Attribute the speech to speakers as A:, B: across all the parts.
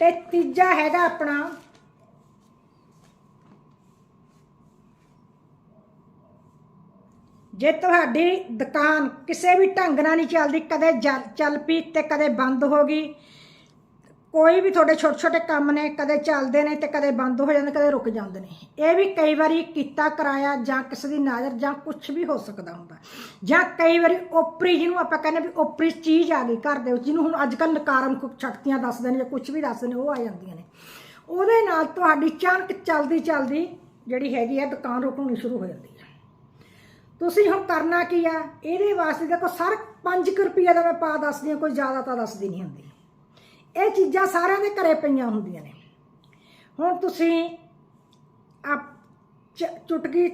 A: ਤੇ ਤੀਜਾ ਹੈਗਾ ਆਪਣਾ। ਜੇ ਤੁਹਾਡੀ ਦੁਕਾਨ ਕਿਸੇ ਵੀ ਢੰਗ ਨਾਲ ਨਹੀਂ ਚੱਲਦੀ, ਕਦੇ ਜਲ- ਚੱਲ ਪਈ ਤੇ ਕਦੇ ਬੰਦ ਹੋ ਗਈ ਕੋਈ ਵੀ ਤੁਹਾਡੇ ਛੋਟੇ ਛੋਟੇ ਕੰਮ ਨੇ, ਕਦੇ ਚੱਲਦੇ ਨੇ ਤੇ ਕਦੇ ਬੰਦ ਹੋ ਜਾਂਦੇ, ਕਦੇ ਰੁਕ ਜਾਂਦੇ ਨੇ। ਇਹ ਵੀ ਕਈ ਵਾਰੀ ਕੀਤਾ, ਕਰਾਇਆ ਜਾਂ ਕਿਸੇ ਦੀ ਨਜ਼ਰ ਜਾਂ ਕੁਝ ਵੀ ਹੋ ਸਕਦਾ ਹੁੰਦਾ। ਜਾਂ ਕਈ ਵਾਰੀ ਓਪਰੀ ਜਿਹਨੂੰ ਆਪਾਂ ਕਹਿੰਦੇ ਵੀ ਓਪਰੀ ਚੀਜ਼ ਆ ਗਈ ਘਰ ਦੇ ਵਿੱਚ, ਜਿਹਨੂੰ ਹੁਣ ਅੱਜ ਕੱਲ੍ਹ ਨਕਾਰਾਤਮਕ ਸ਼ਕਤੀਆਂ ਦੱਸਦੇ ਨੇ ਜਾਂ ਕੁਝ ਵੀ ਦੱਸਦੇ ਨੇ, ਉਹ ਆ ਜਾਂਦੀਆਂ ਨੇ। ਉਹਦੇ ਨਾਲ ਤੁਹਾਡੀ ਚਾਣਕ ਚੱਲਦੀ ਚੱਲਦੀ ਜਿਹੜੀ ਹੈਗੀ ਆ, ਦੁਕਾਨ ਰੁਕਣੀ ਸ਼ੁਰੂ ਹੋ ਜਾਂਦੀ ਹੈ ਤੁਸੀਂ ਹੁਣ ਕਰਨਾ ਕੀ ਆ? ਇਹਦੇ ਵਾਸਤੇ ਦੇਖੋ, ਸਰ 5 ਰੁਪਏ ਦਾ ਮੈਂ ਪਾ ਦੱਸਦੀ ਹਾਂ, ਕੋਈ ਜ਼ਿਆਦਾ ਤਾਂ ਦੱਸਦੀ ਨਹੀਂ ਹੁੰਦੀ। ਇਹ ਚੀਜ਼ਾਂ ਸਾਰਿਆਂ ਦੇ ਘਰੇ ਪਈਆਂ ਹੁੰਦੀਆਂ ਨੇ। ਹੁਣ ਤੁਸੀਂ ਆ ਚੁਟਕੀ,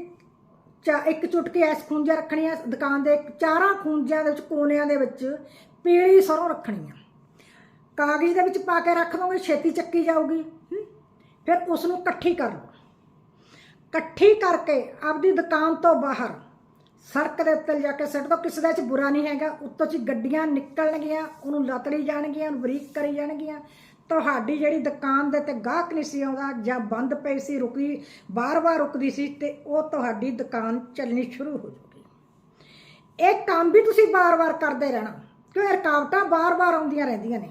A: ਚਾ ਇੱਕ ਚੁਟਕੀ ਐਸ ਖੂੰਜਾ ਰੱਖਣੀ ਆ ਦੁਕਾਨ ਦੇ ਚਾਰਾਂ ਖੂੰਜਿਆਂ ਦੇ ਵਿੱਚ, ਕੋਨਿਆਂ ਦੇ ਵਿੱਚ ਪੀਲੀ ਸਰੋਂ ਰੱਖਣੀ ਆ ਕਾਗਜ਼ ਦੇ ਵਿੱਚ ਪਾ ਕੇ ਰੱਖ ਦੋਗੇ, ਛੇਤੀ ਚੱਕੀ ਜਾਊਗੀ ਫਿਰ ਉਸ ਨੂੰ ਇਕੱਠੀ ਕਰ ਲਓ। ਇਕੱਠੀ ਕਰਕੇ ਆਪਦੀ ਦੁਕਾਨ ਤੋਂ ਬਾਹਰ ਸੜਕ ਦੇ ਉੱਤੇ ਜਾ ਕੇ ਸੱਟ ਦੋ, ਕਿਸੇ ਦਾ 'ਚ ਬੁਰਾ ਨਹੀਂ ਹੈਗਾ। ਉੱਤੋਂ ਚ ਗੱਡੀਆਂ ਨਿਕਲਣਗੀਆਂ, ਉਹਨੂੰ ਲਤੜੀ ਜਾਣਗੀਆਂ, ਉਹਨੂੰ ਬਰੀਕ ਕਰੀ ਜਾਣਗੀਆਂ। ਤੁਹਾਡੀ ਜਿਹੜੀ ਦੁਕਾਨ ਦੇ ਤੇ ਗਾਹਕ ਨਹੀਂ ਸੀ ਆਉਂਦਾ ਜਾਂ ਬੰਦ ਪਈ ਸੀ, ਰੁਕੀ ਬਾਰ-ਬਾਰ ਰੁਕਦੀ ਸੀ ਤੇ ਉਹ ਤੁਹਾਡੀ ਦੁਕਾਨ ਚੱਲਣੀ ਸ਼ੁਰੂ ਹੋ ਜੂਗੀ। ਇਹ ਕੰਮ ਵੀ ਤੁਸੀਂ ਬਾਰ-ਬਾਰ ਕਰਦੇ ਰਹਿਣਾ, ਕਿਉਂ ਇਹ ਰੁਕਾਵਟਾਂ ਬਾਰ-ਬਾਰ ਆਉਂਦੀਆਂ ਰਹਿੰਦੀਆਂ ਨੇ।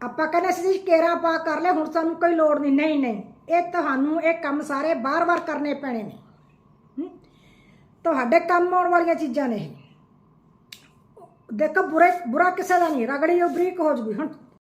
A: ਆਪਾਂ ਕਹਿੰਦੇ ਸੀ ਜੀ, ਕੇਰਾ ਪਾ ਕਰ ਲੈ, ਹੁਣ ਸਾਨੂੰ ਕੋਈ ਲੋੜ ਨਹੀਂ। ਨਹੀਂ ਨਹੀਂ, ਇਹ ਤੁਹਾਨੂੰ ਇਹ ਕੰਮ ਸਾਰੇ ਬਾਰ-ਬਾਰ ਕਰਨੇ ਪੈਣੇ ਨੇ। ਤੁਹਾਡੇ ਕੰਮ ਆਉਣ ਵਾਲੀਆਂ ਚੀਜ਼ਾਂ ਨੇ ਦੇਖੋ ਬੁਰੇ ਬੁਰਾ ਕਿਸੇ ਦਾ ਨਹੀਂ, ਰਗੜੀ ਉਹ ਬਰੀਕ ਹੋ ਜੂਗੀ ਹੁਣ।